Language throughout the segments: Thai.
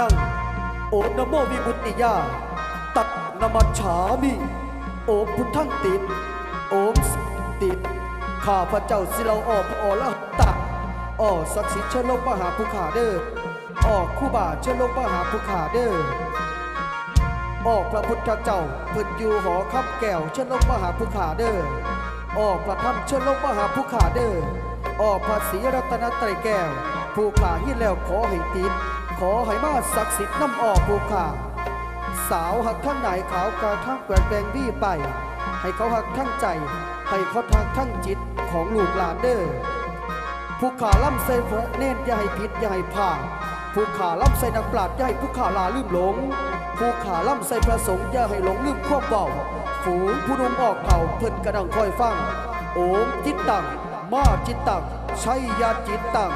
นัง โอนโมวิมุตติยา ตัดนมัจฉามิโอมพุทธังติด โอมสติด ข้าพระเจ้าสิเราออกอละตะออศักดิ์สิทธิ์เชิญลงมหาผู้ขาเด้ออ้อคู่บาเชิญลงมหาผู้ขาเด้ออ้อพระพุทธเจ้าเพิ่นอยู่หอคำแก้วเชิญลงมหาผู้ขาเด้ออ้อพระธรรมเชิญลงมหาผู้ขาเด้ออ้อพระศรีรัตนตรัยแก้ว ผู้ขายินแล้วขอให้ติด ขอให้มาศักดิ์สิทธิ์น้ำอ้อผู้ขาสาวหักทั้งไหนขาวกระทั่งแกว่งแปลงวี่ไป ให้เขาหักทั้งใจ ให้เขาทางทั้งจิตของลูกหลานเด้อผู้ขาล่ำใส่เนตรอย่าให้ผิดอย่าให้ผ่าผู้ขาล่ำใส่นักปราชญ์อย่าให้ผู้ขาลาลืมหลงผู้ขาล่ำใส่พระสงฆ์อย่าให้หลงลืมควบเบาฝูงผู้นมออกเข่าเพิ่นกระดังคอยฟัง โอมจิตตังมาจิตตังชัยยาจิตตัง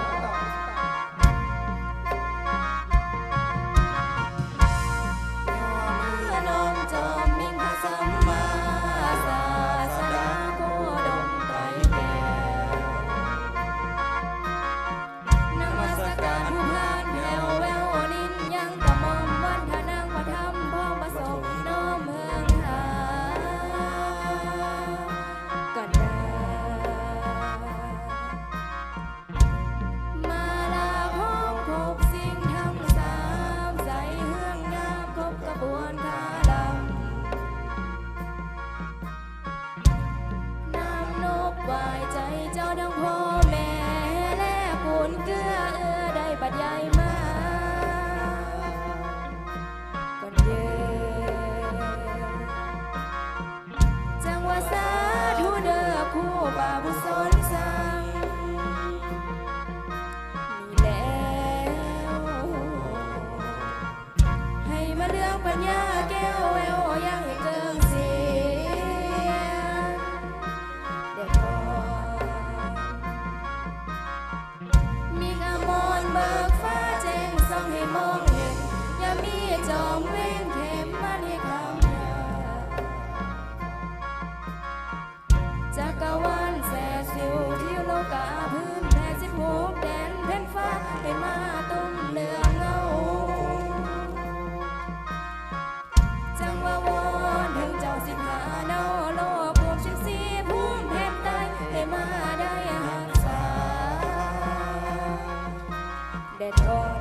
เด็ดอ่อน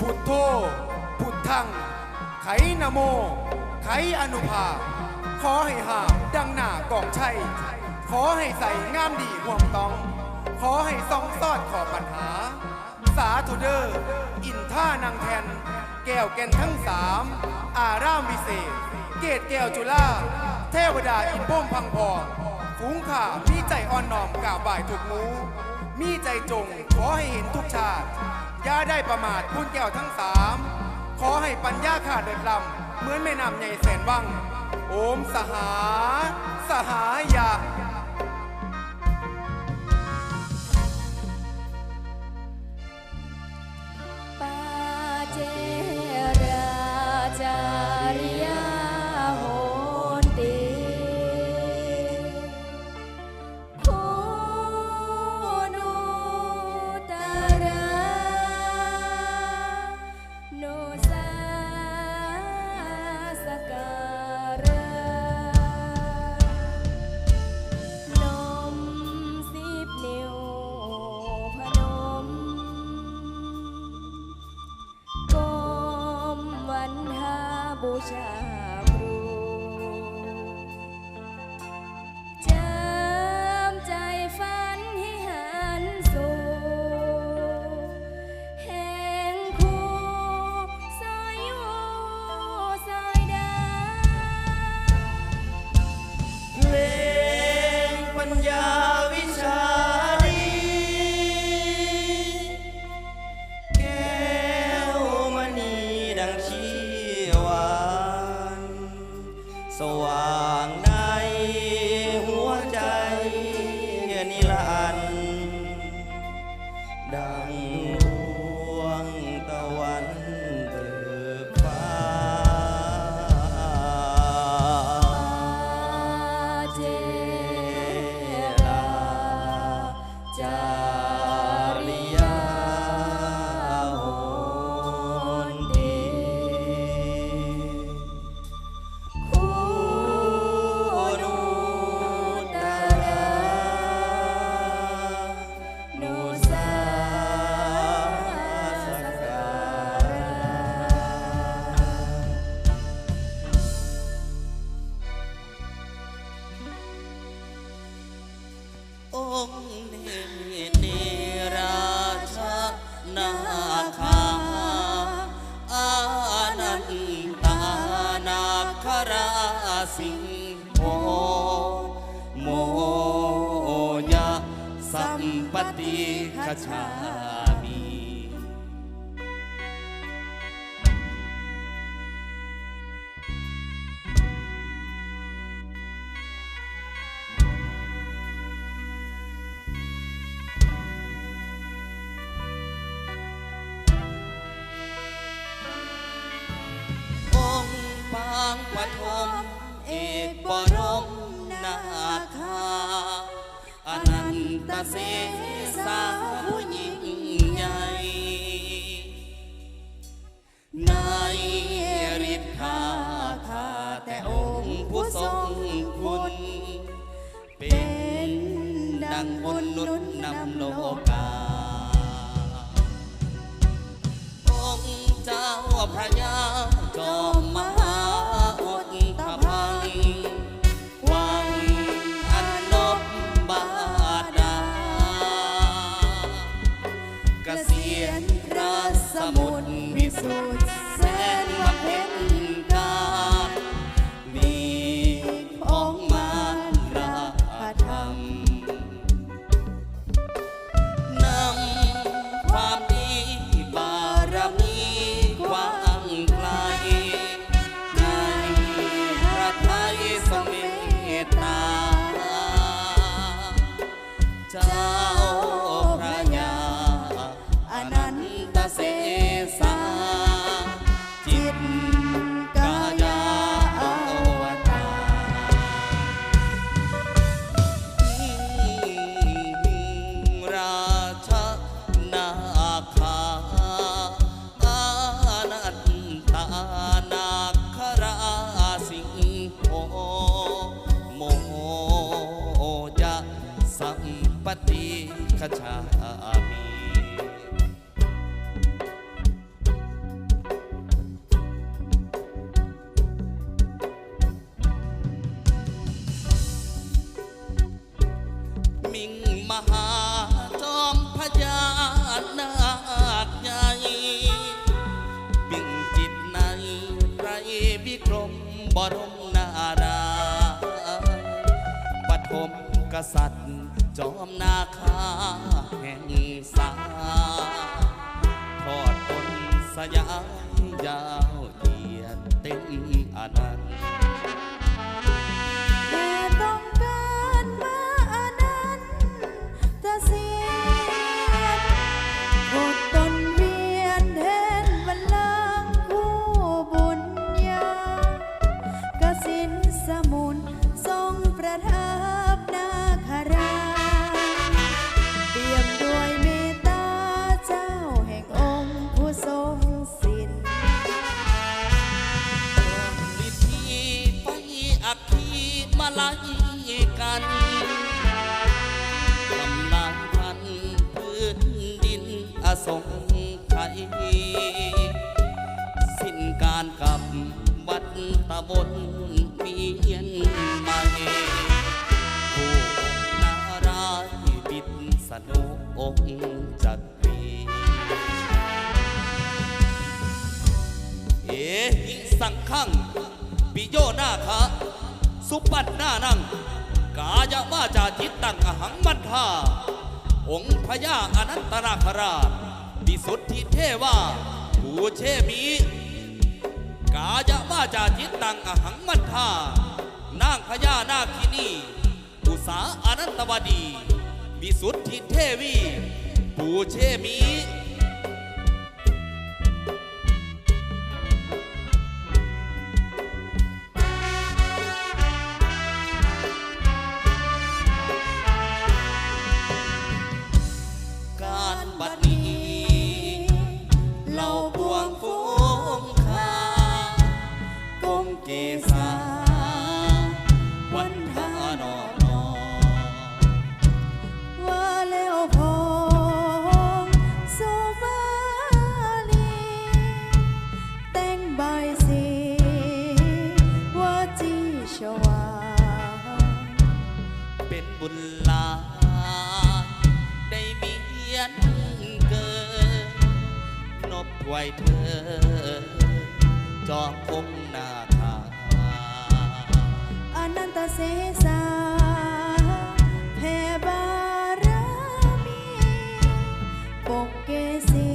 พุทโธพุทธัง ไขนะโม ไขอนุภา ขอให้หาดังหน้ากองชัย ขอให้ใส่งามดีห่วงตอง ขอให้ซองซอดขอปัญหา สาธุเดอร์อินท่านางแทน แก้วแก่นทั้งสาม อารามวิเศษ เกตแก้วจุฬาเทวดาอินพ่มพังพอ ฝูงข่ามีใจอ่อนน้อมกราบไหว้ทุกมู มีใจจงขอให้เห็นทุกชาติ อย่าได้ประมาทคุณแก้วทั้งสาม ขอให้ปัญญาขาดเดินลำ เหมือนแม่น้ำใหญ่แสนวัง โอมสหา สหายา ชาครูจำใจฝันให้หันสู่แห่งครูซอยอยู่ซอยดาเพลงปัญญาวิชาดีแก้วมณีดังชี งค์เนเนราชนาคาอานันตานาคราสิงโหโมยะสัมปติขชาางปฐมเอกบรมนาคาอนันตเสสาผู้ยิ่งใหญ่ ในฤทธาคาแต่องค์ผู้ทรงคุณเป็นดังบุนุนนำโลกา องค์เจ้าพระยาจอม สยามยาวเหยียดเต็มอนันต์ องค์จักรีเอหิสังขังปิโยนาคะสุปันหน้านัง กายะวาจาจิตตังอหังมันธาองค์พญาอนันตนาคราชวิสุทธิเทวาภูเชมีกายะวาจาจิตตังอหังมันธานางพญานาคินีอุสาอนันตวดี วิสุทธิเทวี ปูเชมี นบถวยเธอจอมองนาคาอนันตเสสาแผ่บารมีปกเกสี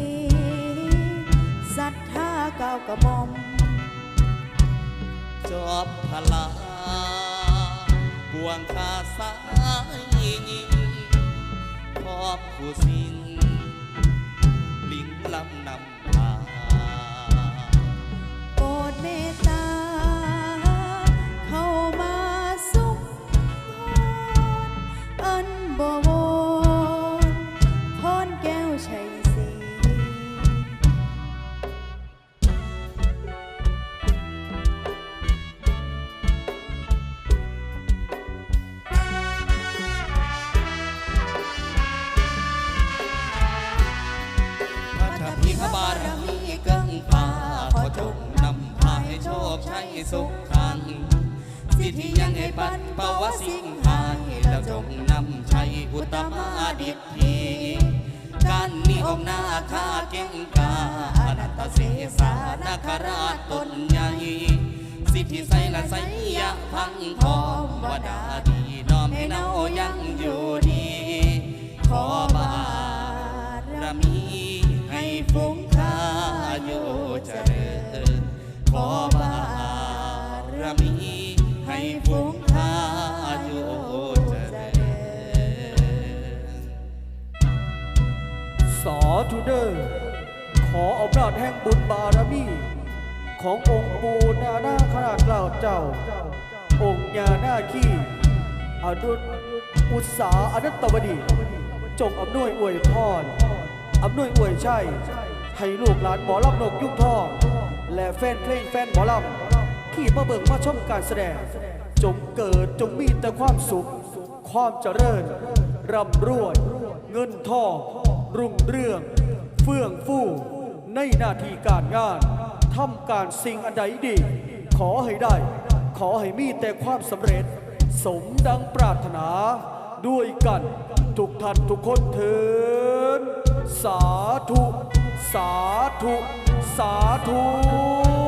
ศรัทธาเก่ากระหม่อม จอบพลาบวงคาสายยิงขอบผู้สิ้น ชคชัยสุขขัง สิทธิยังให้ปัดเปาวสิ่งหายแล้วจงนำชัยอุตมาดิทีการนิองนาคาเก่งกาอนัตเสสานาคราชตนใหญ่ สิทธิใสละใสยะพังพร้อมวดาดี บุญบารมีขององค์ปูนาหน้าขนาดเกล่าวเจ้า องค์ญานาคีอนุตอุตสาอนัตตวดี จงอำนวยอวยพรอำนวยอวยชัยให้ลูกหลานหมอลำนกยุคทอง และแฟนเพลงแฟนหมอลำที่มาเบิ่งมาชมการแสดง จงเกิดจงมีแต่ความสุข ความเจริญร่ำรวย เงินทองรุ่งเรือง เฟื่องฟู ในหน้าที่การงานทำการสิ่งอันใดดี ขอให้ได้ ขอให้มีแต่ความสำเร็จ สมดังปรารถนาด้วยกัน ทุกท่านทุกคนเถินสาธุ สาธุ สาธุ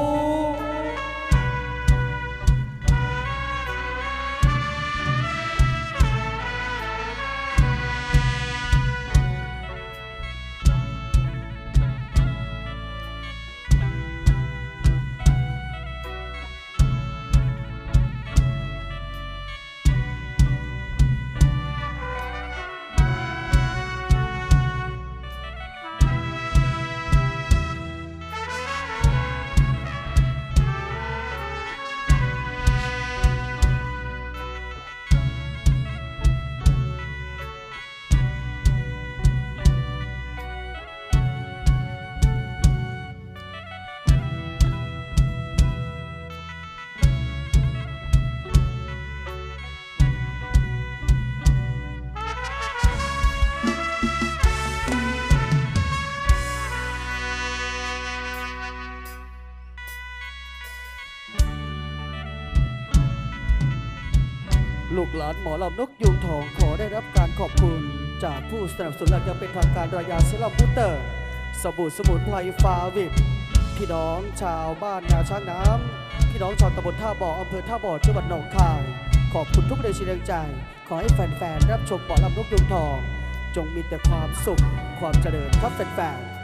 านหมอลำนกยูงทองขอได้รับการขอบคุณ จากผู้สนับสนุนหลักอย่างเป็นทางการรายาเซรั่มบูเตอร์ สบู่สมุนไพรฟาวิดพี่น้องชาวบ้านนาช้างน้ำพี่น้องชาวตำบลท่าบ่ออำเภอท่าบ่อจังหวัดหนองคาย ขอบคุณทุกแรงเชียร์แรงใจ ขอให้แฟนๆรับชมหมอลำนกยูงทอง จงมีแต่ความสุขความเจริญครับแฟนๆ